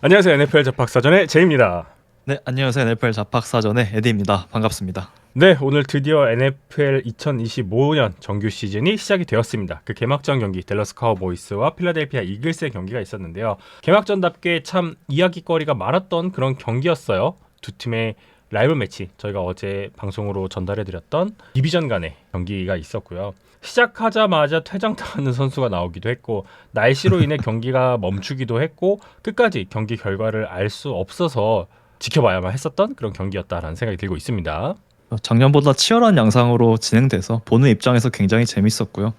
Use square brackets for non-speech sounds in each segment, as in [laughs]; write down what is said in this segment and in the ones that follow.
안녕하세요 NFL 잡학사전의 제입니다. 네, 안녕하세요. NFL 잡학사전의 에디입니다. 반갑습니다. 네, 오늘 드디어 NFL 2025년 정규 시즌이 시작이 되었습니다. 그 개막전 경기 댈러스 카우보이스와 필라델피아 이글스의 경기가 있었는데요. 개막전답게 참 이야기거리가 많았던 그런 경기였어요. 두 팀의 라이벌 매치 저희가 어제 방송으로 전달해드렸던 디비전 간의 경기가 있었고요. 시작하자마자 퇴장당하는 선수가 나오기도 했고 날씨로 인해 [laughs] 경기가 멈추기도 했고 끝까지 경기 결과를 알 수 없어서 지켜봐야만 했었던 그런 경기였다라는 생각이 들고 있습니다. 작년보다 치열한 양상으로 진행돼서 보는 입장에서 굉장히 재밌었고요.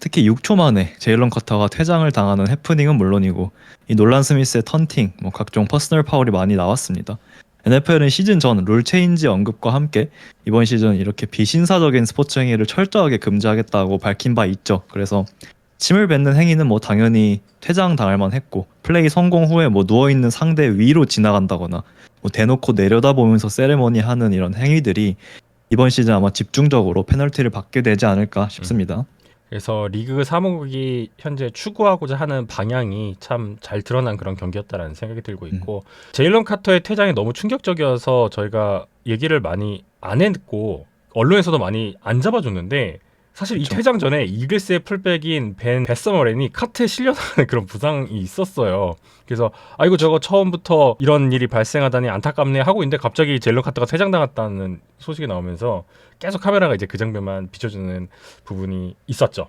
특히 6초 만에 제일런 커터가 퇴장을 당하는 해프닝은 물론이고 이 놀란 스미스의 턴팅, 뭐 각종 퍼스널 파울이 많이 나왔습니다. NFL은 시즌 전 룰 체인지 언급과 함께 이번 시즌 이렇게 비신사적인 스포츠 행위를 철저하게 금지하겠다고 밝힌 바 있죠. 그래서 침을 뱉는 행위는 뭐 당연히 퇴장 당할 만했고 플레이 성공 후에 뭐 누워 있는 상대 위로 지나간다거나 뭐 대놓고 내려다보면서 세레머니 하는 이런 행위들이 이번 시즌 아마 집중적으로 페널티를 받게 되지 않을까 싶습니다. 그래서 리그 사무국이 현재 추구하고자 하는 방향이 참 잘 드러난 그런 경기였다라는 생각이 들고 있고 제일런 카터의 퇴장이 너무 충격적이어서 저희가 얘기를 많이 안 했고 언론에서도 많이 안 잡아줬는데 사실 이 그쵸. 퇴장 전에 이글스의 풀백인 벤 베서머렌이 카트에 실려나가는 [laughs] 그런 부상이 있었어요. 그래서 아이고 저거 처음부터 이런 일이 발생하다니 안타깝네 하고 있는데 갑자기 제일런 카터가 퇴장당했다는 소식이 나오면서 계속 카메라가 이제 그 장면만 비춰주는 부분이 있었죠.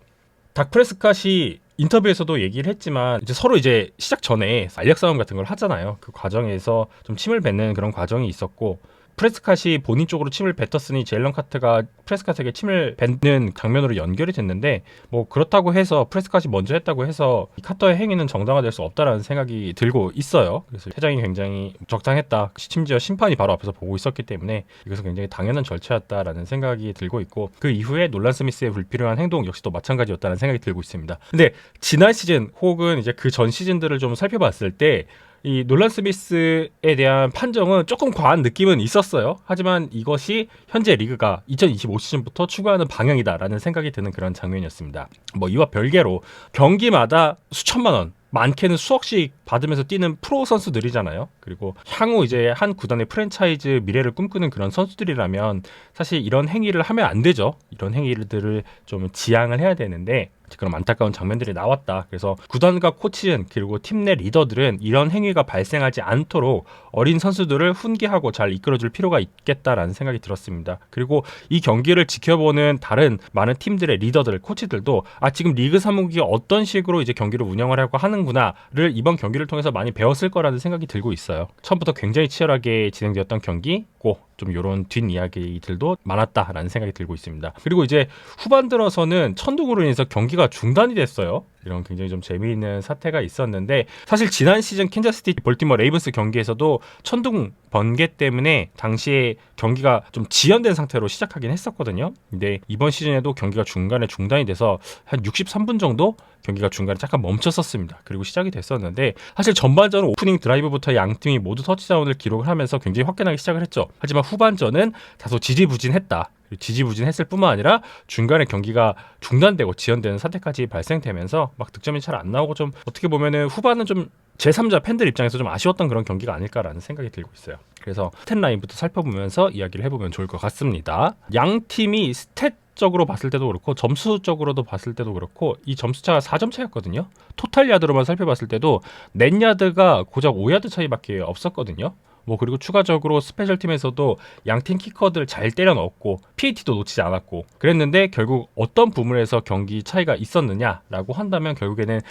닥 프레스캇이 인터뷰에서도 얘기를 했지만 이제 서로 이제 시작 전에 알력 싸움 같은 걸 하잖아요. 그 과정에서 좀 침을 뱉는 그런 과정이 있었고 프레스캇이 본인 쪽으로 침을 뱉었으니 제일런 카트가 프레스캇에게 침을 뱉는 장면으로 연결이 됐는데 뭐 그렇다고 해서 프레스캇이 먼저 했다고 해서 이 카터의 행위는 정당화될 수 없다라는 생각이 들고 있어요. 그래서 퇴장이 굉장히 적당했다. 심지어 심판이 바로 앞에서 보고 있었기 때문에 이것은 굉장히 당연한 절차였다라는 생각이 들고 있고 그 이후에 놀란 스미스의 불필요한 행동 역시도 마찬가지였다는 생각이 들고 있습니다. 근데 지난 시즌 혹은 이제 그 전 시즌들을 좀 살펴봤을 때 이 놀란 스미스에 대한 판정은 조금 과한 느낌은 있었어요. 하지만 이것이 현재 리그가 2025 시즌부터 추구하는 방향이다라는 생각이 드는 그런 장면이었습니다. 뭐 이와 별개로 경기마다 수천만 원 많게는 수억씩 받으면서 뛰는 프로 선수들이잖아요. 그리고 향후 이제 한 구단의 프랜차이즈 미래를 꿈꾸는 그런 선수들이라면 사실 이런 행위를 하면 안 되죠. 이런 행위들을 좀 지양을 해야 되는데 그런 안타까운 장면들이 나왔다. 그래서 구단과 코치진 그리고 팀 내 리더들은 이런 행위가 발생하지 않도록 어린 선수들을 훈계하고 잘 이끌어줄 필요가 있겠다라는 생각이 들었습니다. 그리고 이 경기를 지켜보는 다른 많은 팀들의 리더들, 코치들도 아 지금 리그 사무국이 어떤 식으로 이제 경기를 운영을 하고 하는구나를 이번 경기를 통해서 많이 배웠을 거라는 생각이 들고 있어요. 처음부터 굉장히 치열하게 진행되었던 경기 고 좀 이런 뒷이야기들도 많았다라는 생각이 들고 있습니다. 그리고 이제 후반 들어서는 천둥으로 인해서 경기가 중단이 됐어요. 이런 굉장히 좀 재미있는 사태가 있었는데 사실 지난 시즌 캔자스시티 볼티머 레이븐스 경기에서도 천둥 번개 때문에 당시에 경기가 좀 지연된 상태로 시작하긴 했었거든요. 근데 이번 시즌에도 경기가 중간에 중단이 돼서 한 63분 정도 경기가 중간에 잠깐 멈췄었습니다. 그리고 시작이 됐었는데 사실 전반전은 오프닝 드라이브부터 양 팀이 모두 터치다운을 기록을 하면서 굉장히 화끈하게 시작을 했죠. 하지만 후반전은 다소 지지부진했다. 지지부진했을 뿐만 아니라 중간에 경기가 중단되고 지연되는 사태까지 발생되면서 막 득점이 잘 안 나오고 좀 어떻게 보면은 후반은 좀 제3자 팬들 입장에서 좀 아쉬웠던 그런 경기가 아닐까라는 생각이 들고 있어요. 그래서 스탯 라인부터 살펴보면서 이야기를 해보면 좋을 것 같습니다. 양 팀이 스탯 적으로 봤을 때도 그렇고 점수적으로도 봤을 때도 그렇고 이 점수 차가 4점 차였거든요. 토탈 야드로만 살펴봤을 때도 넷 야드가 고작 5야드 차이밖에 없었거든요. 뭐 그리고 추가적으로 스페셜 팀에서도 양팀 키커들 잘 때려 넣었고 PAT도 놓치지 않았고 그랬는데 결국 어떤 부분에서 경기 차이가 있었느냐라고 한다면 결국에는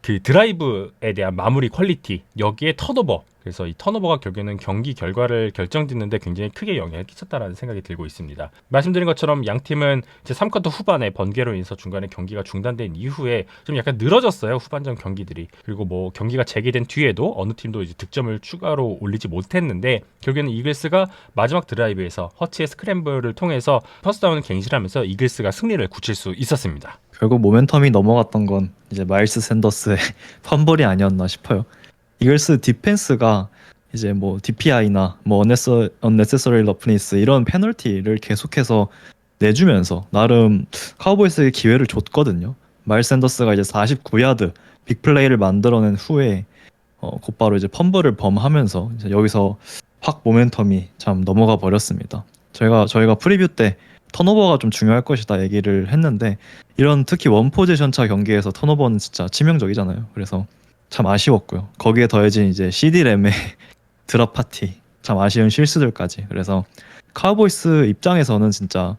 그 드라이브에 대한 마무리 퀄리티 여기에 턴오버 그래서 이 턴오버가 결국에는 경기 결과를 결정짓는데 굉장히 크게 영향을 끼쳤다라는 생각이 들고 있습니다. 말씀드린 것처럼 양 팀은 이제 3쿼터 후반에 번개로 인해서 중간에 경기가 중단된 이후에 좀 약간 늘어졌어요 후반전 경기들이 그리고 뭐 경기가 재개된 뒤에도 어느 팀도 이제 득점을 추가로 올리지 못했는데 결국에는 이글스가 마지막 드라이브에서 허치의 스크램블을 통해서 퍼스다운을 갱신하면서 이글스가 승리를 굳힐 수 있었습니다. 결국 모멘텀이 넘어갔던 건 이제 마일스 샌더스의 [laughs] 펀볼이 아니었나 싶어요. 이글스 디펜스가 이제 뭐 DPI나 뭐 unnecessary roughness 이런 페널티를 계속해서 내주면서 나름 카우보이스에게 기회를 줬거든요. 마일스 샌더스가 이제 49야드 빅플레이를 만들어낸 후에 어, 곧바로 이제 펌블을 범하면서 이제 여기서 확 모멘텀이 참 넘어가 버렸습니다. 저희가 저희가 프리뷰 때 턴오버가 좀 중요할 것이다 얘기를 했는데 이런 특히 원 포지션 차 경기에서 턴오버는 진짜 치명적이잖아요. 그래서 참 아쉬웠고요. 거기에 더해진 이제 CD램의 [laughs] 드랍 파티 참 아쉬운 실수들까지 그래서 카우보이스 입장에서는 진짜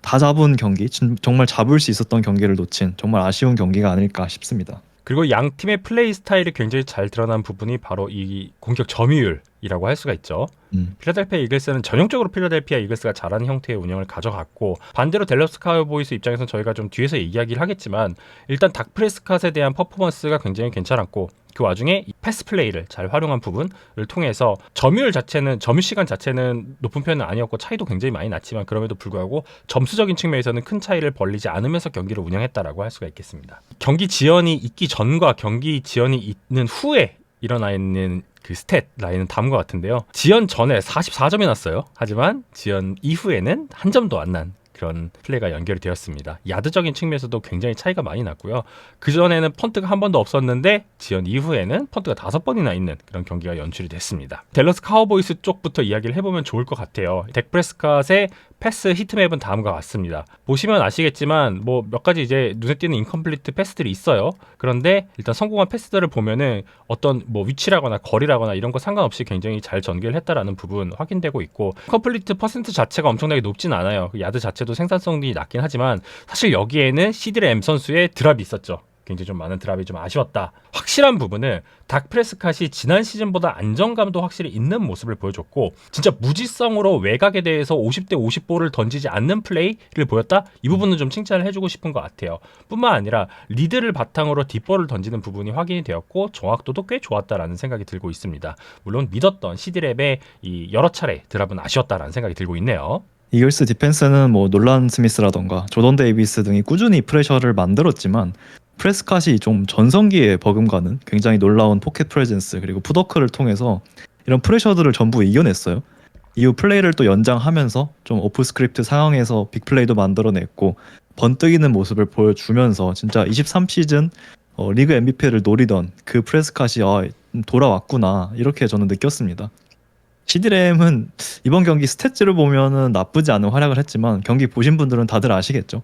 다 잡은 경기 진- 정말 잡을 수 있었던 경기를 놓친 정말 아쉬운 경기가 아닐까 싶습니다. 그리고 양 팀의 플레이 스타일이 굉장히 잘 드러난 부분이 바로 이 공격 점유율 이라고 할 수가 있죠. 음. 필라델피아 이글스는 전형적으로 필라델피아 이글스가 잘하는 형태의 운영을 가져갔고 반대로 델러스 카우보이스 입장에서는 저희가 좀 뒤에서 이야기를 하겠지만 일단 닥 프레스캇에 대한 퍼포먼스가 굉장히 괜찮았고 그 와중에 이 패스 플레이를 잘 활용한 부분을 통해서 점유율 자체는 점유 시간 자체는 높은 편은 아니었고 차이도 굉장히 많이 났지만 그럼에도 불구하고 점수적인 측면에서는 큰 차이를 벌리지 않으면서 경기를 운영했다라고 할 수가 있겠습니다. 경기 지연이 있기 전과 경기 지연이 있는 후에 일어나 있는 그 스탯 라인은 다음과 같은데요. 지연 전에 44점이 났어요. 하지만 지연 이후에는 한 점도 안 난 그런 플레이가 연결이 되었습니다. 야드적인 측면에서도 굉장히 차이가 많이 났고요. 그 전에는 펀트가 한 번도 없었는데 지연 이후에는 펀트가 다섯 번이나 있는 그런 경기가 연출이 됐습니다. 델러스 카우보이스 쪽부터 이야기를 해보면 좋을 것 같아요. 덱 프레스캇의 패스 히트맵은 다음과 같습니다. 보시면 아시겠지만 뭐 몇 가지 이제 눈에 띄는 인컴플리트 패스들이 있어요. 그런데 일단 성공한 패스들을 보면은 어떤 뭐 위치라거나 거리라거나 이런 거 상관없이 굉장히 잘 전개를 했다라는 부분 확인되고 있고 컴플리트 퍼센트 자체가 엄청나게 높진 않아요. 그 야드 자체도 생산성이 낮긴 하지만 사실 여기에는 시드레 M 선수의 드랍이 있었죠. 굉장히 좀 많은 드랍이 좀 아쉬웠다. 확실한 부분은 닥 프레스캇이 지난 시즌보다 안정감도 확실히 있는 모습을 보여줬고 진짜 무지성으로 외곽에 대해서 50대 50볼을 던지지 않는 플레이를 보였다. 이 부분은 좀 칭찬을 해주고 싶은 것 같아요. 뿐만 아니라 리드를 바탕으로 뒷볼을 던지는 부분이 확인이 되었고 정확도도 꽤 좋았다라는 생각이 들고 있습니다. 물론 믿었던 시드랩의 이 여러 차례 드랍은 아쉬웠다라는 생각이 들고 있네요. 이글스 디펜스는 뭐 놀란 스미스라던가 조던 데이비스 등이 꾸준히 프레셔를 만들었지만 프레스캇이 좀 전성기에 버금가는 굉장히 놀라운 포켓 프레젠스 그리고 푸더크를 통해서 이런 프레셔들을 전부 이겨냈어요. 이후 플레이를 또 연장하면서 좀 오프 스크립트 상황에서 빅플레이도 만들어냈고 번뜩이는 모습을 보여주면서 진짜 23시즌 어, 리그 MVP를 노리던 그 프레스캇이 아, 돌아왔구나 이렇게 저는 느꼈습니다. 시드램은 이번 경기 스탯들을 보면은 나쁘지 않은 활약을 했지만 경기 보신 분들은 다들 아시겠죠.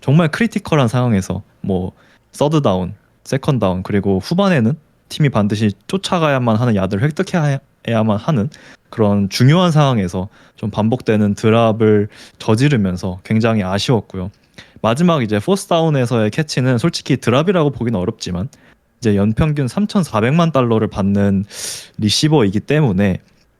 정말 크리티컬한 상황에서 뭐 서드 다운, 세컨 다운 그리고 후반에는 팀이 반드시 쫓아가야만 하는 야드를 획득해야만 하는 그런 중요한 상황에서 좀 반복되는 드랍을 저지르면서 굉장히 아쉬웠고요. 마지막 이제 포스 다운에서의 캐치는 솔직히 드랍이라고 보기는 어렵지만 이제 연평균 3,400만 달러를 받는 리시버이기 때문에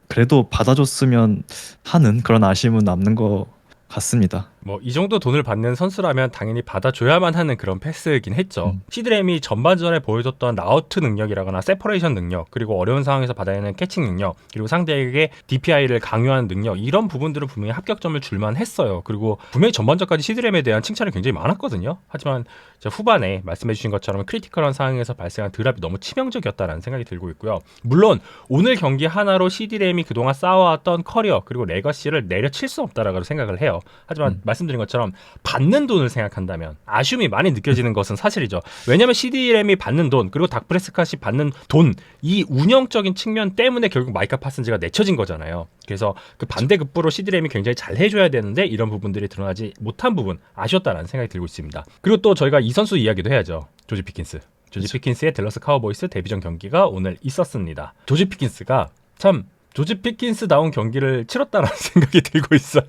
그래도 받아줬으면 하는 그런 아쉬움은 남는 것 같습니다. 뭐 이 정도 돈을 받는 선수라면 당연히 받아줘야만 하는 그런 패스이긴 했죠. 음. 시드램이 전반전에 보여줬던 라우트 능력이라거나 세퍼레이션 능력 그리고 어려운 상황에서 받아내는 캐칭 능력 그리고 상대에게 DPI를 강요하는 능력 이런 부분들은 분명히 합격점을 줄만 했어요. 그리고 분명히 전반전까지 시드램에 대한 칭찬이 굉장히 많았거든요. 하지만 후반에 말씀해주신 것처럼 크리티컬한 상황에서 발생한 드랍이 너무 치명적이었다라는 생각이 들고 있고요. 물론 오늘 경기 하나로 시드램이 그동안 쌓아왔던 커리어 그리고 레거시를 내려칠 수 없다라고 생각을 해요. 하지만 음. 말씀 드린 것처럼 받는 돈을 생각한다면 아쉬움이 많이 느껴지는 것은 사실이죠. 왜냐하면 CD램이 받는 돈 그리고 닥프레스캇이 받는 돈 이 운영적인 측면 때문에 결국 마이카 파슨즈가 내쳐진 거잖아요. 그래서 그 반대급부로 CD램이 굉장히 잘 해줘야 되는데 이런 부분들이 드러나지 못한 부분 아쉬웠다라는 생각이 들고 있습니다. 그리고 또 저희가 이 선수 이야기도 해야죠. 조지 피킨스. 조지 피킨스의 델러스 카우보이스 데뷔전 경기가 오늘 있었습니다. 조지 피킨스가 참 조지 피킨스 다운 경기를 치렀다라는 [laughs] 생각이 들고 있어요.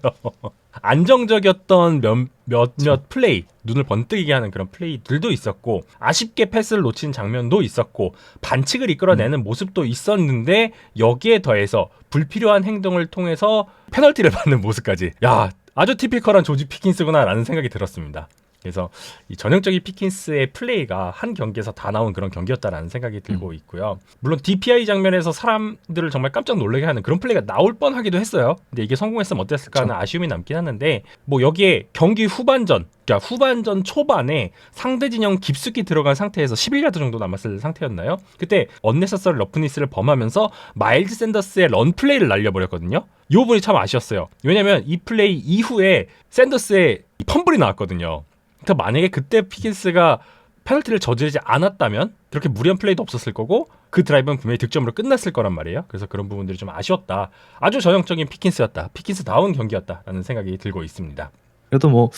안정적이었던 몇, 몇몇 플레이, 눈을 번뜩이게 하는 그런 플레이들도 있었고, 아쉽게 패스를 놓친 장면도 있었고, 반칙을 이끌어내는 모습도 있었는데, 여기에 더해서 불필요한 행동을 통해서 페널티를 받는 모습까지. 야, 아주 티피컬한 조지 피킨스구나라는 생각이 들었습니다. 그래서 이 전형적인 피킨스의 플레이가 한 경기에서 다 나온 그런 경기였다라는 생각이 들고 있고요. 물론 DPI 장면에서 사람들을 정말 깜짝 놀라게 하는 그런 플레이가 나올 뻔하기도 했어요. 근데 이게 성공했으면 어땠을까 하는 아쉬움이 남긴 하는데 뭐 여기에 경기 후반전 그러니까 후반전 초반에 상대 진영 깊숙이 들어간 상태에서 11야드 정도 남았을 상태였나요? 그때 언네서설 러프니스를 범하면서 마일즈 샌더스의 런 플레이를 날려버렸거든요. 이 부분이 참 아쉬웠어요. 왜냐면 이 플레이 이후에 샌더스의 이 펌블이 나왔거든요. 그러니까 만약에 그때 피킨스가 페널티를 저지르지 않았다면 그렇게 무리한 플레이도 없었을 거고 그 드라이브는 분명히 득점으로 끝났을 거란 말이에요. 그래서 그런 부분들이 좀 아쉬웠다. 아주 전형적인 피킨스였다. 피킨스다운 경기였다라는 생각이 들고 있습니다. 그래도 뭐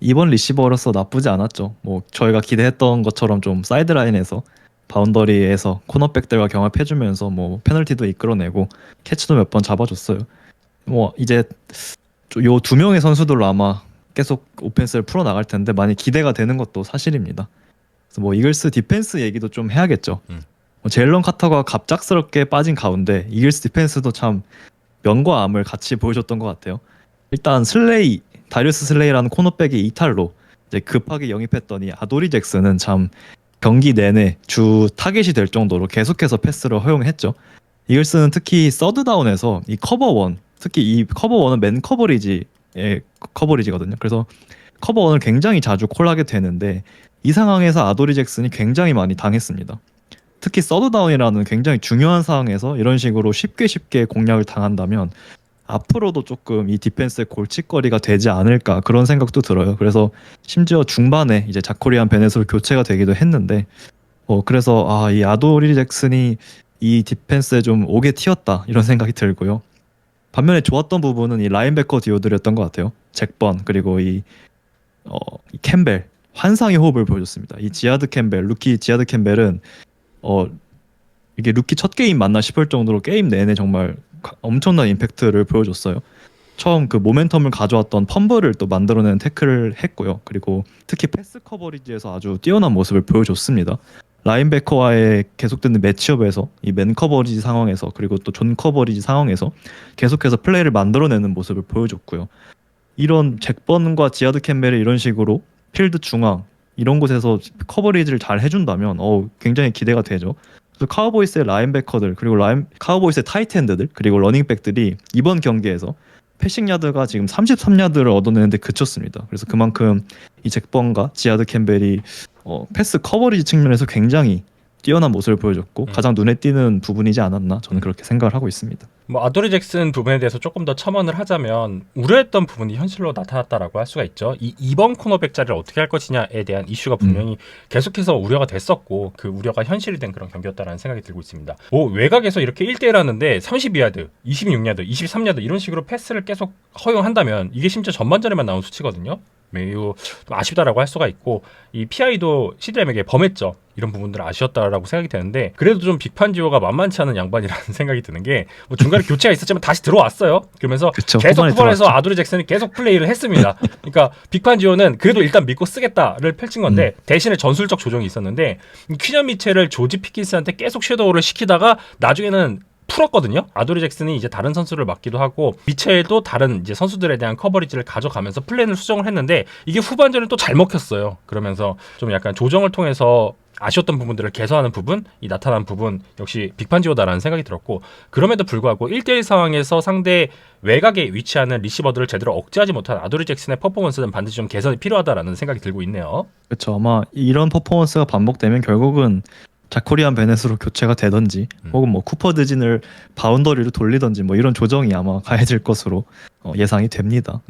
이번 리시버로서 나쁘지 않았죠. 뭐 저희가 기대했던 것처럼 좀 사이드 라인에서 바운더리에서 코너백들과 경합해주면서 뭐 페널티도 이끌어내고 캐치도 몇 번 잡아줬어요. 뭐 이제 요 두 명의 선수들로 아마 계속 오펜스를 풀어 나갈 텐데 많이 기대가 되는 것도 사실입니다. 그래서 뭐 이글스 디펜스 얘기도 좀 해야겠죠. 음. 뭐 제일런 카터가 갑작스럽게 빠진 가운데 이글스 디펜스도 참 명과 암을 같이 보여줬던 것 같아요. 일단 슬레이 다리우스 슬레이라는 코너백의 이탈로 이제 급하게 영입했더니 아도리 잭슨은 참 경기 내내 주 타겟이 될 정도로 계속해서 패스를 허용했죠. 이글스는 특히 서드 다운에서 이 커버 원, 특히 이 커버 원은 맨 커버리지의 커버리지거든요. 그래서 커버 원을 굉장히 자주 콜하게 되는데 이 상황에서 아도리 잭슨이 굉장히 많이 당했습니다. 특히 서드 다운이라는 굉장히 중요한 상황에서 이런 식으로 쉽게 쉽게 공략을 당한다면 앞으로도 조금 이 디펜스의 골칫거리가 되지 않을까 그런 생각도 들어요. 그래서 심지어 중반에 이제 자코리안 베넷으로 교체가 되기도 했는데 어 그래서 아 이 아도리 잭슨이 이 디펜스에 좀 오게 튀었다 이런 생각이 들고요. 반면에 좋았던 부분은 이 라인베커 듀오들이었던 것 같아요. 잭번 그리고 이, 어, 이 캠벨 환상의 호흡을 보여줬습니다. 이 지아드 캠벨 루키 지아드 캠벨은 어 이게 루키 첫 게임 맞나 싶을 정도로 게임 내내 정말 가- 엄청난 임팩트를 보여줬어요. 처음 그 모멘텀을 가져왔던 펌블을 또 만들어내는 태클을 했고요. 그리고 특히 패스 커버리지에서 아주 뛰어난 모습을 보여줬습니다. 라인베커와의 계속되는 매치업에서 이 맨 커버리지 상황에서 그리고 또 존 커버리지 상황에서 계속해서 플레이를 만들어내는 모습을 보여줬고요. 이런 잭번과 지아드 캠벨이 이런 식으로 필드 중앙 이런 곳에서 커버리지를 잘 해준다면 어 굉장히 기대가 되죠. 그래서 카우보이스의 라인베커들 그리고 라인 카우보이스의 타이트엔드들 그리고 러닝백들이 이번 경기에서 패싱 야드가 지금 33야드를 얻어내는데 그쳤습니다. 그래서 그만큼 이 잭번과 지아드 캠벨이 어, 패스 커버리지 측면에서 굉장히 뛰어난 모습을 보여줬고 음. 가장 눈에 띄는 부분이지 않았나 저는 그렇게 생각을 하고 있습니다. 뭐 아도리 잭슨 부분에 대해서 조금 더 첨언을 하자면 우려했던 부분이 현실로 나타났다라고 할 수가 있죠. 이 2번 코너백 자리를 어떻게 할 것이냐에 대한 이슈가 분명히 계속해서 우려가 됐었고 그 우려가 현실이 된 그런 경기였다라는 생각이 들고 있습니다. 뭐 외곽에서 이렇게 1대1 하는데 32야드, 26야드, 23야드 이런 식으로 패스를 계속 허용한다면 이게 심지어 전반전에만 나온 수치거든요. 매우 좀 아쉽다라고 할 수가 있고 이 PI도 시드램에게 범했죠. 이런 부분들 아쉬웠다라고 생각이 되는데 그래도 좀 빅판지오가 만만치 않은 양반이라는 [laughs] 생각이 드는 게 뭐 중간에 교체가 있었지만 다시 들어왔어요. 그러면서 그쵸, 계속 후반에 후반에서. 아도리 잭슨이 계속 플레이를 했습니다. 그러니까 빅판지오는 그래도 일단 믿고 쓰겠다를 펼친 건데 음. 대신에 전술적 조정이 있었는데 이 퀴년 미첼을 조지 피킨스한테 계속 섀도우를 시키다가 나중에는 풀었거든요. 아도리 잭슨이 이제 다른 선수를 맡기도 하고 미첼도 다른 이제 선수들에 대한 커버리지를 가져가면서 플랜을 수정을 했는데 이게 후반전에 또 잘 먹혔어요. 그러면서 좀 약간 조정을 통해서 아쉬웠던 부분들을 개선하는 부분, 이 나타난 부분 역시 빅판지오다라는 생각이 들었고 그럼에도 불구하고 1대1 상황에서 상대 외곽에 위치하는 리시버들을 제대로 억제하지 못한 아도리 잭슨의 퍼포먼스는 반드시 좀 개선이 필요하다라는 생각이 들고 있네요. 그렇죠. 아마 이런 퍼포먼스가 반복되면 결국은 자코리안 베넷으로 교체가 되던지 음. 혹은 뭐 쿠퍼 드진을 바운더리로 돌리던지 뭐 이런 조정이 아마 가해질 것으로 어, 예상이 됩니다.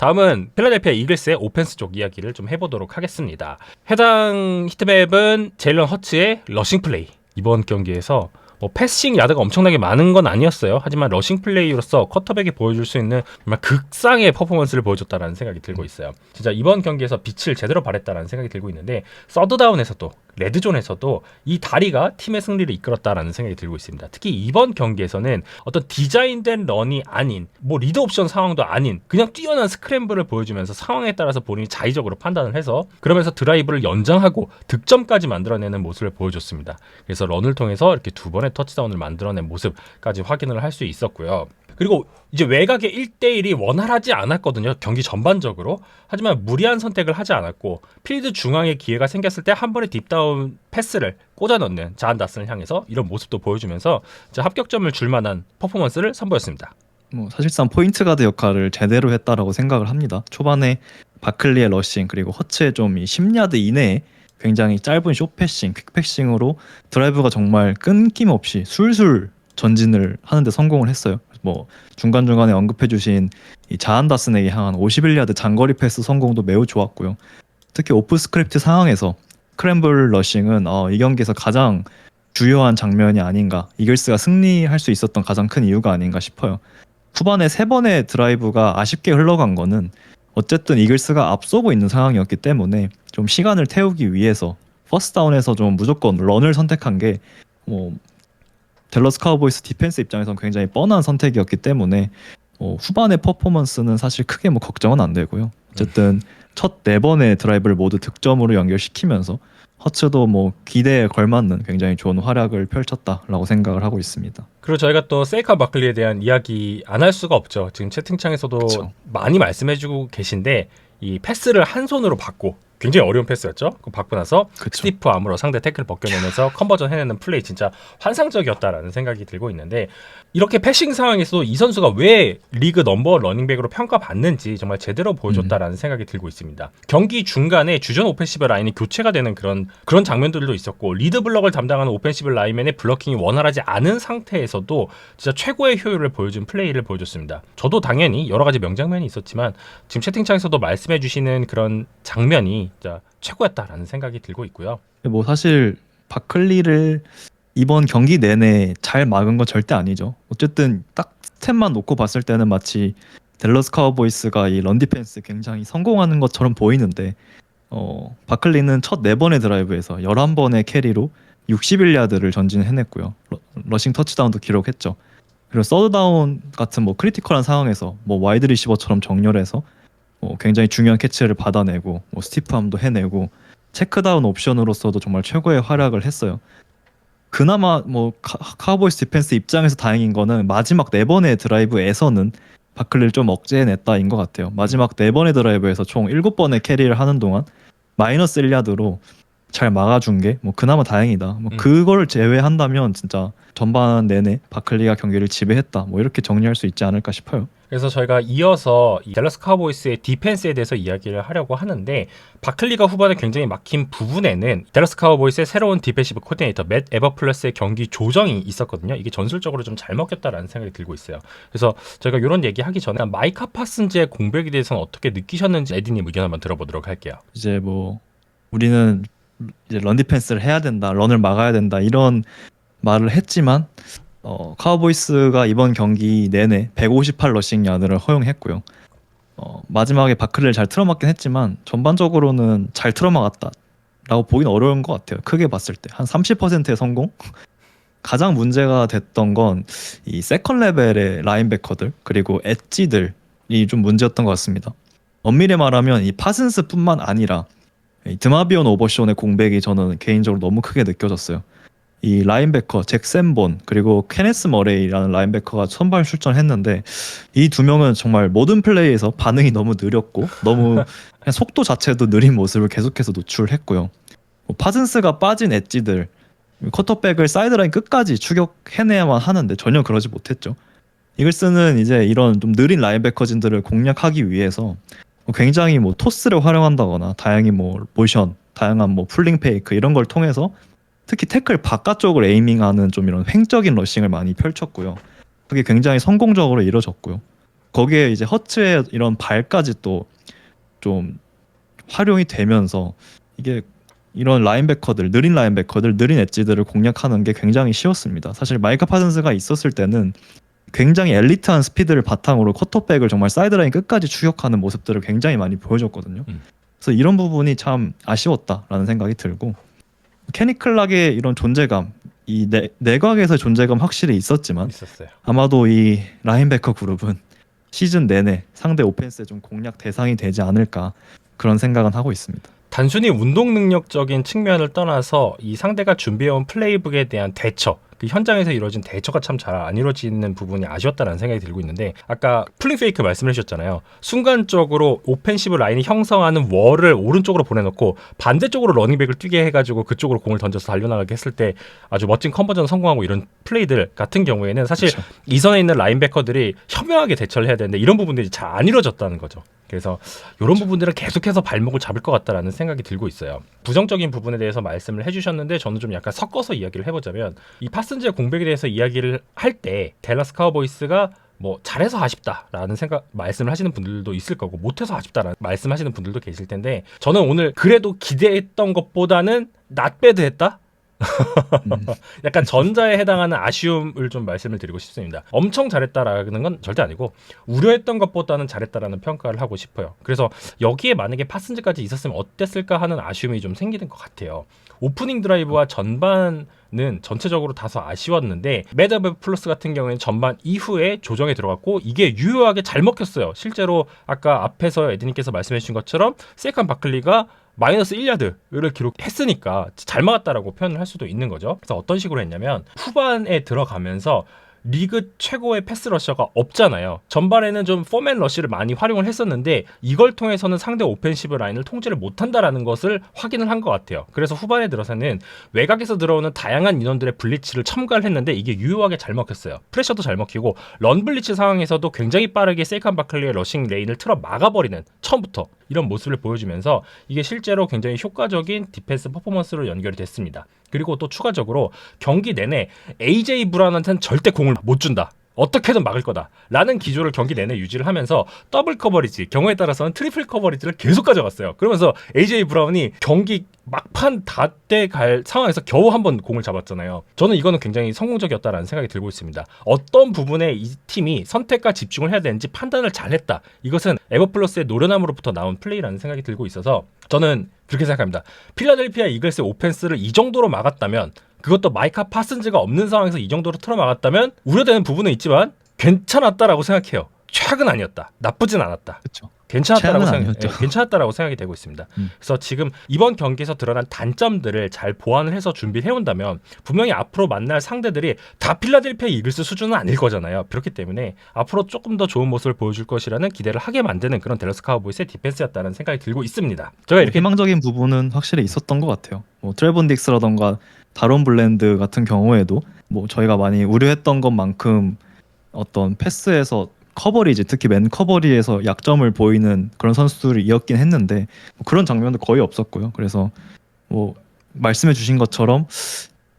다음은 필라델피아 이글스의 오펜스 쪽 이야기를 좀 해보도록 하겠습니다. 해당 히트맵은 제일런 허츠의 러싱 플레이. 이번 경기에서 뭐 패싱 야드가 엄청나게 많은 건 아니었어요. 하지만 러싱 플레이로서 쿼터백이 보여줄 수 있는 정말 극상의 퍼포먼스를 보여줬다라는 생각이 들고 있어요. 진짜 이번 경기에서 빛을 제대로 발했다라는 생각이 들고 있는데 서드 다운에서도 레드존에서도 이 다리가 팀의 승리를 이끌었다라는 생각이 들고 있습니다. 특히 이번 경기에서는 어떤 디자인된 런이 아닌 뭐 리드 옵션 상황도 아닌 그냥 뛰어난 스크램블을 보여주면서 상황에 따라서 본인이 자의적으로 판단을 해서 그러면서 드라이브를 연장하고 득점까지 만들어내는 모습을 보여줬습니다. 그래서 런을 통해서 이렇게 두 번의 터치다운을 만들어낸 모습까지 확인을 할 수 있었고요. 그리고 이제 외곽의 1대1이 원활하지 않았거든요. 경기 전반적으로. 하지만 무리한 선택을 하지 않았고 필드 중앙에 기회가 생겼을 때 한 번의 딥다운 패스를 꽂아 넣는 자한 다슨을 향해서 이런 모습도 보여주면서 합격점을 줄 만한 퍼포먼스를 선보였습니다. 뭐 사실상 포인트 가드 역할을 제대로 했다라고 생각을 합니다. 초반에 바클리의 러싱 그리고 허츠의 좀 이 10야드 이내에 굉장히 짧은 숏패싱, 퀵패싱으로 드라이브가 정말 끊김없이 술술 전진을 하는데 성공을 했어요. 뭐 중간 중간에 언급해주신 이 자한다슨에게 향한 51야드 장거리 패스 성공도 매우 좋았고요. 특히 오프 스크립트 상황에서 스크램블 러싱은 어, 이 경기에서 가장 주요한 장면이 아닌가 이글스가 승리할 수 있었던 가장 큰 이유가 아닌가 싶어요. 후반에 세 번의 드라이브가 아쉽게 흘러간 거는 어쨌든 이글스가 앞서고 있는 상황이었기 때문에 좀 시간을 태우기 위해서 퍼스트 다운에서 좀 무조건 런을 선택한 게 뭐 델러스 카우보이스 디펜스 입장에서는 굉장히 뻔한 선택이었기 때문에 어, 후반의 퍼포먼스는 사실 크게 뭐 걱정은 안 되고요. 어쨌든 첫 네 번의 드라이브를 모두 득점으로 연결시키면서 허츠도 뭐 기대에 걸맞는 굉장히 좋은 활약을 펼쳤다라고 생각을 하고 있습니다. 그리고 저희가 또 세이카 마클리에 대한 이야기 안 할 수가 없죠. 지금 채팅창에서도 그쵸. 많이 말씀해주고 계신데 이 패스를 한 손으로 받고 굉장히 어려운 패스였죠. 그 받고 나서 그쵸. 스티프 암으로 상대 태클 벗겨내면서 컨버전 해내는 플레이 진짜 환상적이었다라는 생각이 들고 있는데 이렇게 패싱 상황에서도 이 선수가 왜 리그 넘버 러닝백으로 평가받는지 정말 제대로 보여줬다라는 생각이 들고 있습니다. 경기 중간에 주전 오펜시브 라인이 교체가 되는 그런 그런 장면들도 있었고 리드 블럭을 담당하는 오펜시브 라인맨의 블러킹이 원활하지 않은 상태에서도 진짜 최고의 효율을 보여준 플레이를 보여줬습니다. 저도 당연히 여러 가지 명장면이 있었지만 지금 채팅창에서도 말씀해 주시는 그런 장면이 진짜 최고였다라는 생각이 들고 있고요. 뭐 사실 바클리를 이번 경기 내내 잘 막은 건 절대 아니죠. 어쨌든 딱 스탯만 놓고 봤을 때는 마치 델러스 카우보이스가 이 런 디펜스 굉장히 성공하는 것처럼 보이는데 어, 바클리는 첫 네 번의 드라이브에서 11번의 캐리로 61야드를 전진해냈고요. 러, 러싱 터치다운도 기록했죠. 그리고 서드다운 같은 뭐 크리티컬한 상황에서 뭐 와이드 리시버처럼 정렬해서 뭐 굉장히 중요한 캐치를 받아내고 뭐 스티프함도 해내고 체크다운 옵션으로서도 정말 최고의 활약을 했어요. 그나마 뭐 카, 카우보이스 디펜스 입장에서 다행인 거는 마지막 네 번의 드라이브에서는 바클리를 좀 억제해냈다인 것 같아요. 마지막 네 번의 드라이브에서 총 일곱 번의 캐리를 하는 동안 마이너스 1야드로 잘 막아준 게 뭐 그나마 다행이다. 뭐 음. 그걸 제외한다면 진짜 전반 내내 바클리가 경기를 지배했다. 뭐 이렇게 정리할 수 있지 않을까 싶어요. 그래서 저희가 이어서 이 댈러스 카우보이스의 디펜스에 대해서 이야기를 하려고 하는데 바클리가 후반에 굉장히 막힌 부분에는 댈러스 카우보이스의 새로운 디펜시브 코디네이터 맷 에버플러스의 경기 조정이 있었거든요. 이게 전술적으로 좀 잘 먹혔다라는 생각이 들고 있어요. 그래서 저희가 이런 얘기 하기 전에 마이카 파슨즈의 공백에 대해서는 어떻게 느끼셨는지 에디님 의견 한번 들어보도록 할게요. 이제 뭐 우리는 이제 런 디펜스를 해야 된다, 런을 막아야 된다 이런 말을 했지만 어, 카우보이스가 이번 경기 내내 158 러싱 야드를 허용했고요. 어, 마지막에 바클리를 잘 틀어막긴 했지만 전반적으로는 잘 틀어막았다라고 보기는 어려운 것 같아요. 크게 봤을 때 한 30%의 성공. [laughs] 가장 문제가 됐던 건 이 세컨 레벨의 라인베커들 그리고 엣지들이 좀 문제였던 것 같습니다. 엄밀히 말하면 이 파슨스뿐만 아니라 이 드마비온 오버쇼의 공백이 저는 개인적으로 너무 크게 느껴졌어요. 이 라인베커 잭 샘본 그리고 케네스 머레이라는 라인베커가 선발 출전했는데 이 두 명은 정말 모든 플레이에서 반응이 너무 느렸고 너무 [laughs] 속도 자체도 느린 모습을 계속해서 노출했고요. 뭐 파슨스가 빠진 엣지들 커터백을 사이드라인 끝까지 추격해내야만 하는데 전혀 그러지 못했죠. 이글스는 이제 이런 좀 느린 라인베커진들을 공략하기 위해서 뭐 굉장히 뭐 토스를 활용한다거나 다양히 뭐 모션, 다양한 뭐 풀링 페이크 이런 걸 통해서 특히 태클 바깥쪽을 에이밍하는 좀 이런 횡적인 러싱을 많이 펼쳤고요. 그게 굉장히 성공적으로 이루어졌고요. 거기에 이제 허츠의 이런 발까지 또 좀 활용이 되면서 이게 이런 라인베커들, 느린 라인베커들, 느린 엣지들을 공략하는 게 굉장히 쉬웠습니다. 사실 마이카 파슨스가 있었을 때는 굉장히 엘리트한 스피드를 바탕으로 커터백을 정말 사이드라인 끝까지 추격하는 모습들을 굉장히 많이 보여줬거든요. 음. 그래서 이런 부분이 참 아쉬웠다라는 생각이 들고 케니 클락의 이런 존재감, 이 내, 내곽에서의 존재감 확실히 있었지만 있었어요. 아마도 이 라인베커 그룹은 시즌 내내 상대 오펜스의 좀 공략 대상이 되지 않을까 그런 생각은 하고 있습니다. 단순히 운동 능력적인 측면을 떠나서 이 상대가 준비해온 플레이북에 대한 대처 그 현장에서 이루어진 대처가 참 잘 안 이루어지는 부분이 아쉬웠다는 생각이 들고 있는데 아까 플링 페이크 말씀해 주셨잖아요 순간적으로 오펜시브 라인이 형성하는 월을 오른쪽으로 보내놓고 반대쪽으로 러닝백을 뛰게 해가지고 그쪽으로 공을 던져서 달려나가게 했을 때 아주 멋진 컨버전 성공하고 이런 플레이들 같은 경우에는 사실 그렇죠. 이선에 있는 라인베커들이 현명하게 대처를 해야 되는데 이런 부분들이 잘 안 이루어졌다는 거죠. 그래서 이런 부분들은 계속해서 발목을 잡을 것 같다라는 생각이 들고 있어요. 부정적인 부분에 대해서 말씀을 해주셨는데 저는 좀 약간 섞어서 이야기를 해보자면 이 파 슨즈의 공백에 대해서 이야기를 할 때 델라스 카우보이스가 뭐 잘해서 아쉽다라는 생각 말씀을 하시는 분들도 있을 거고 못해서 아쉽다라는 말씀하시는 분들도 계실 텐데 저는 오늘 그래도 기대했던 것보다는 낫배드 했다. 음, 약간 전자에 해당하는 아쉬움을 좀 말씀을 드리고 싶습니다. 엄청 잘했다라는 건 절대 아니고 우려했던 것보다는 잘했다라는 평가를 하고 싶어요. 그래서 여기에 만약에 파슨즈까지 있었으면 어땠을까 하는 아쉬움이 좀 생기는 것 같아요. 오프닝 드라이브와 전반은 전체적으로 다소 아쉬웠는데 매드베 플러스 같은 경우에는 전반 이후에 조정에 들어갔고 이게 유효하게 잘 먹혔어요. 실제로 아까 앞에서 에드님께서 말씀해 주신 것처럼 세이칸 바클리가 마이너스 1야드를 기록했으니까 잘 막았다라고 표현을 할 수도 있는 거죠. 그래서 어떤 식으로 했냐면 후반에 들어가면서 리그 최고의 패스 러셔가 없잖아요. 전반에는 좀 포맨 러쉬를 많이 활용을 했었는데 이걸 통해서는 상대 오펜시브 라인을 통제를 못한다라는 것을 확인을 한 것 같아요. 그래서 후반에 들어서는 외곽에서 들어오는 다양한 인원들의 블리츠를 첨가를 했는데 이게 유효하게 잘 먹혔어요. 프레셔도 잘 먹히고 런 블리츠 상황에서도 굉장히 빠르게 세이칸 바클리의 러싱 레인을 틀어 막아버리는 처음부터 이런 모습을 보여주면서 이게 실제로 굉장히 효과적인 디펜스 퍼포먼스로 연결이 됐습니다. 그리고 또 추가적으로 경기 내내 AJ 브라운한테는 절대 공을 못 준다. 어떻게든 막을 거다. 라는 기조를 경기 내내 유지를 하면서 더블 커버리지, 경우에 따라서는 트리플 커버리지를 계속 가져갔어요. 그러면서 AJ 브라운이 경기 막판 다 때 갈 상황에서 겨우 한 번 공을 잡았잖아요. 저는 이거는 굉장히 성공적이었다라는 생각이 들고 있습니다. 어떤 부분에 이 팀이 선택과 집중을 해야 되는지 판단을 잘했다. 이것은 에버플러스의 노련함으로부터 나온 플레이라는 생각이 들고 있어서 저는 그렇게 생각합니다. 필라델피아 이글스의 오펜스를 이 정도로 막았다면 그것도 마이카 파슨즈가 없는 상황에서 이 정도로 틀어 막았다면 우려되는 부분은 있지만 괜찮았다라고 생각해요. 최악은 아니었다. 나쁘진 않았다. 그렇죠. 괜찮았다라고 생각. 예, 괜찮았다라고 생각이 되고 있습니다. 음. 그래서 지금 이번 경기에서 드러난 단점들을 잘 보완을 해서 준비해 온다면 분명히 앞으로 만날 상대들이 다 필라델피아 이글스 수준은 아닐 거잖아요. 그렇기 때문에 앞으로 조금 더 좋은 모습을 보여줄 것이라는 기대를 하게 만드는 그런 델러스 카우보이스의 디펜스였다는 생각이 들고 있습니다. 제가 이렇게 희망적인 부분은 확실히 있었던 것 같아요. 뭐 트레본 딕스라던가 다론 블랜드 같은 경우에도 뭐 저희가 많이 우려했던 것만큼 어떤 패스에서 커버리지 특히 맨 커버리에서 약점을 보이는 그런 선수들이었긴 했는데 뭐 그런 장면도 거의 없었고요. 그래서 뭐 말씀해 주신 것처럼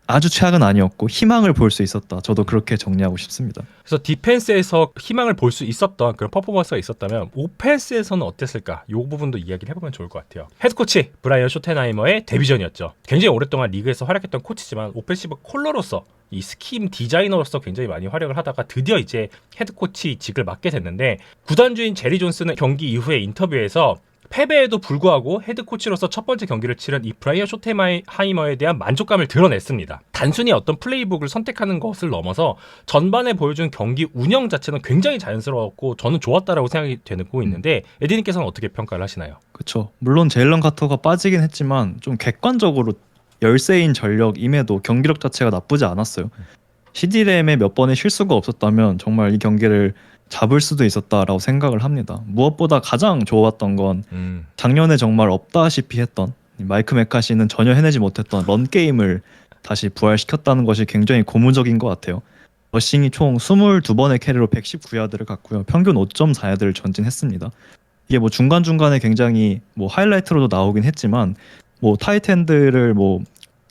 아주 최악은 아니었고 희망을 볼 수 있었다. 저도 그렇게 정리하고 싶습니다. 그래서 디펜스에서 희망을 볼 수 있었던 그런 퍼포먼스가 있었다면 오펜스에서는 어땠을까? 이 부분도 이야기를 해보면 좋을 것 같아요. 헤드코치 브라이언 쇼텐하이머의 데뷔전이었죠. 굉장히 오랫동안 리그에서 활약했던 코치지만 오펜시브 콜러로서 이 스킴 디자이너로서 굉장히 많이 활약을 하다가 드디어 이제 헤드코치 직을 맡게 됐는데 구단주인 제리 존스는 경기 이후에 인터뷰에서 패배에도 불구하고 헤드코치로서 첫 번째 경기를 치른 이 브라이언 쇼테하이머에 대한 만족감을 드러냈습니다. 단순히 어떤 플레이북을 선택하는 것을 넘어서 전반에 보여준 경기 운영 자체는 굉장히 자연스러웠고 저는 좋았다라고 생각이 되고 있는데 에디님께서는 어떻게 평가를 하시나요? 그렇죠. 물론 제일런 카터가 빠지긴 했지만 좀 객관적으로 열세인 전력임에도 경기력 자체가 나쁘지 않았어요. CD램에 몇 번의 실수가 없었다면 정말 이 경기를 잡을 수도 있었다라고 생각을 합니다. 무엇보다 가장 좋았던 건 음, 작년에 정말 없다시피 했던 이 마이크 메카시는 전혀 해내지 못했던 런 게임을 다시 부활시켰다는 것이 굉장히 고무적인 것 같아요. 러싱이 총 22번의 캐리로 119야드를 갔고요. 평균 5.4야드를 전진했습니다. 이게 뭐 중간중간에 굉장히 뭐 하이라이트로도 나오긴 했지만 뭐 타이트핸드를 뭐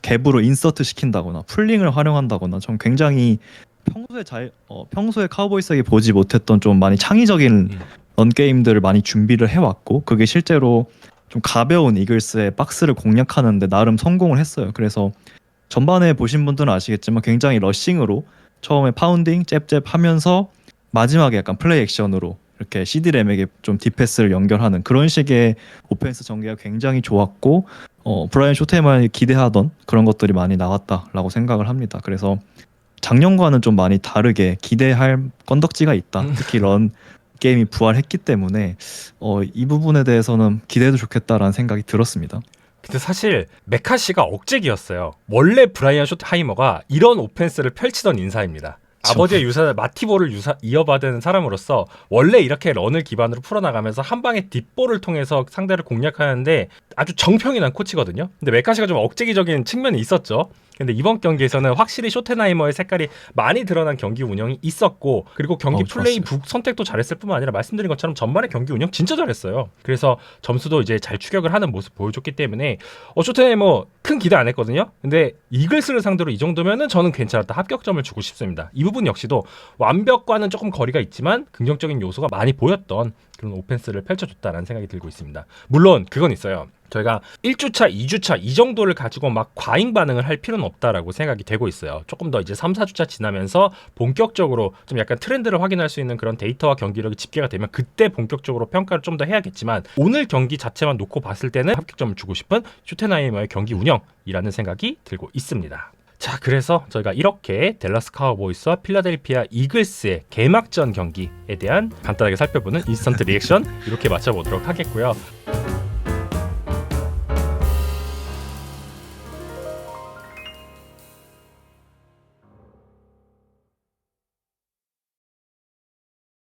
갭으로 인서트 시킨다거나 풀링을 활용한다거나 좀 굉장히 평소에 잘 어, 평소에 카우보이스에게 보지 못했던 좀 많이 창의적인 음. 런 게임들을 많이 준비를 해왔고 그게 실제로 좀 가벼운 이글스의 박스를 공략하는데 나름 성공을 했어요. 그래서 전반에 보신 분들은 아시겠지만 굉장히 러싱으로 처음에 파운딩 잽잽 하면서 마지막에 약간 플레이 액션으로 이렇게 CD램에게 좀 디패스를 연결하는 그런 식의 오펜스 전개가 굉장히 좋았고 어, 브라이언 쇼테만이 기대하던 그런 것들이 많이 나왔다라고 생각을 합니다. 그래서 작년과는 좀 많이 다르게 기대할 건덕지가 있다. 음. 특히 런 게임이 부활했기 때문에 어, 이 부분에 대해서는 기대해도 좋겠다라는 생각이 들었습니다. 근데 사실 메카 시가 억제기였어요. 원래 브라이언 쇼트하이머가 이런 오펜스를 펼치던 인사입니다. 아버지의 유사 마티볼을 유사, 이어받은 사람으로서 원래 이렇게 런을 기반으로 풀어나가면서 한 방에 뒷볼을 통해서 상대를 공략하는데 아주 정평이 난 코치거든요. 근데 메카시가 좀 억제기적인 측면이 있었죠. 근데 이번 경기에서는 확실히 쇼테나이머의 색깔이 많이 드러난 경기 운영이 있었고 그리고 경기 어, 플레이. 북 선택도 잘했을 뿐만 아니라 말씀드린 것처럼 전반에 경기 운영 진짜 잘했어요. 그래서 점수도 이제 잘 추격을 하는 모습 보여줬기 때문에 어, 쇼테나이머 큰 기대 안 했거든요. 근데 이글스를 상대로 이 정도면은 저는 괜찮았다. 합격점을 주고 싶습니다. 이 부분 역시도 완벽과는 조금 거리가 있지만 긍정적인 요소가 많이 보였던 그런 오펜스를 펼쳐줬다라는 생각이 들고 있습니다. 물론 그건 있어요. 저희가 1주차, 2주차 이 정도를 가지고 막 과잉 반응을 할 필요는 없다라고 생각이 되고 있어요. 조금 더 이제 3, 4주차 지나면서 본격적으로 좀 약간 트렌드를 확인할 수 있는 그런 데이터와 경기력이 집계가 되면 그때 본격적으로 평가를 좀 더 해야겠지만 오늘 경기 자체만 놓고 봤을 때는 합격점을 주고 싶은 쇼테나이머의 경기 운영이라는 생각이 들고 있습니다. 자, 그래서 저희가 이렇게 델라스 카우보이스와 필라델피아 이글스의 개막전 경기에 대한 간단하게 살펴보는 인스턴트 리액션 이렇게 맞춰보도록 하겠고요.